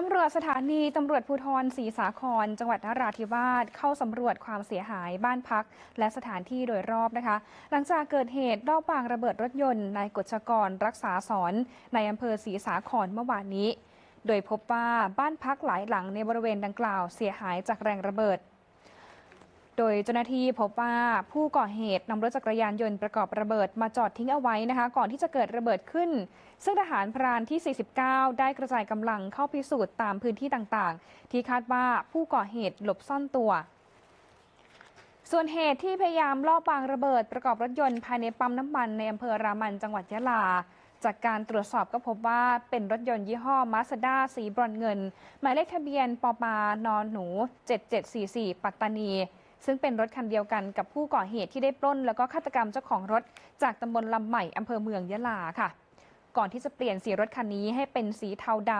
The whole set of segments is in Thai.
ตำรวจสถานีตำรวจภูธรศรีสาคร จังหวัดนราธิวาสเข้าสำรวจความเสียหายบ้านพัก และสถานที่โดยรอบนะคะ หลังจากเกิดเหตุรอบวางระเบิดรถยนต์นายกฎชกรรักษาสอนในอำเภอศรีสาครเมื่อวานนี้ โดยพบว่าบ้านพักหลายหลังในบริเวณดังกล่าวเสียหายจากแรงระเบิด โดยเจ้าหน้าที่พบว่าผู้ก่อเหตุนำรถจักรยานยนต์ประกอบระเบิดมาจอดทิ้งเอาไว้นะคะ ก่อนที่จะเกิดระเบิดขึ้น ซึ่งทหารพรานที่ 49 ได้กระจายกำลังเข้าพิสูจน์ตามพื้นที่ต่างๆ ที่คาดว่าผู้ก่อเหตุหลบซ่อนตัวส่วนเหตุที่พยายามลอบวางระเบิดประกอบรถยนต์ภายในปั๊มน้ำมันในอำเภอรามันจังหวัดยะลา จากการตรวจสอบก็พบว่าเป็นรถยนต์ยี่ห้อมาสด้าสีบรอนเงิน หมายเลขทะเบียนปปานอนหนู 7744 ปัตตานี ซึ่งเป็นรถคันเดียวกันกับผู้ก่อเหตุที่ได้ปล้น แล้วก็ฆาตกรรมเจ้าของรถ จากตำบลลำใหม่อำเภอเมืองยะลาค่ะ ก่อนที่จะเปลี่ยนสีรถคันนี้ให้เป็นสีเทาด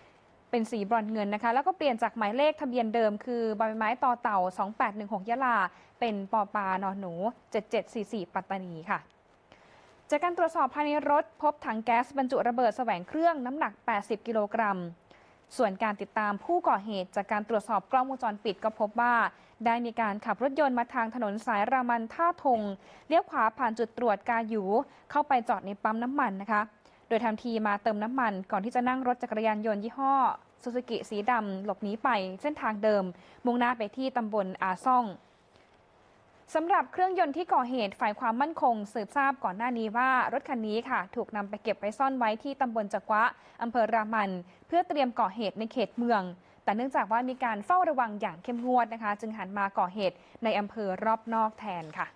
ำเป็นสีบรอนเงินนะคะ แล้วก็เปลี่ยนจากหมายเลขทะเบียนเดิมคือใบไม้ต่อเต่า 2816 ยะลา เป็นปอปานอนหนู 7744 ปัตตานีค่ะจากการตรวจสอบภายในรถพบถังแก๊สบรรจุระเบิดแสวงเครื่องน้ำหนัก 80 กิโลกรัม ส่วนการติดตามผู้ก่อเหตุจากการตรวจสอบกล้องวงจรปิดก็พบว่า ได้มีการขับรถยนต์มาทางถนนสายรามันท่าทงเลี้ยวขวาผ่านจุดตรวจกาหยูเข้าไปจอดในปั๊มน้ำมันนะคะ โดยทำทีมาเติมน้ำมัน ก่อนที่จะนั่งรถจักรยานยนต์ยี่ห้อซูซูกิสีดำหลบหนีไปเส้นทางเดิม มุ่งหน้าไปที่ตำบลอาซ่อง สำหรับเครื่องยนต์ที่ก่อเหตุฝ่ายความมั่นคง สืบทราบก่อนหน้านี้ว่ารถคันนี้ค่ะ ถูกนำไปเก็บไว้ซ่อนไว้ที่ตำบลจักวะอำเภอรามัน เพื่อเตรียมก่อเหตุในเขตเมือง แต่เนื่องจากว่ามีการเฝ้าระวังอย่างเข้มงวดนะคะ จึงหันมาก่อเหตุในอำเภอรอบนอกแทนค่ะ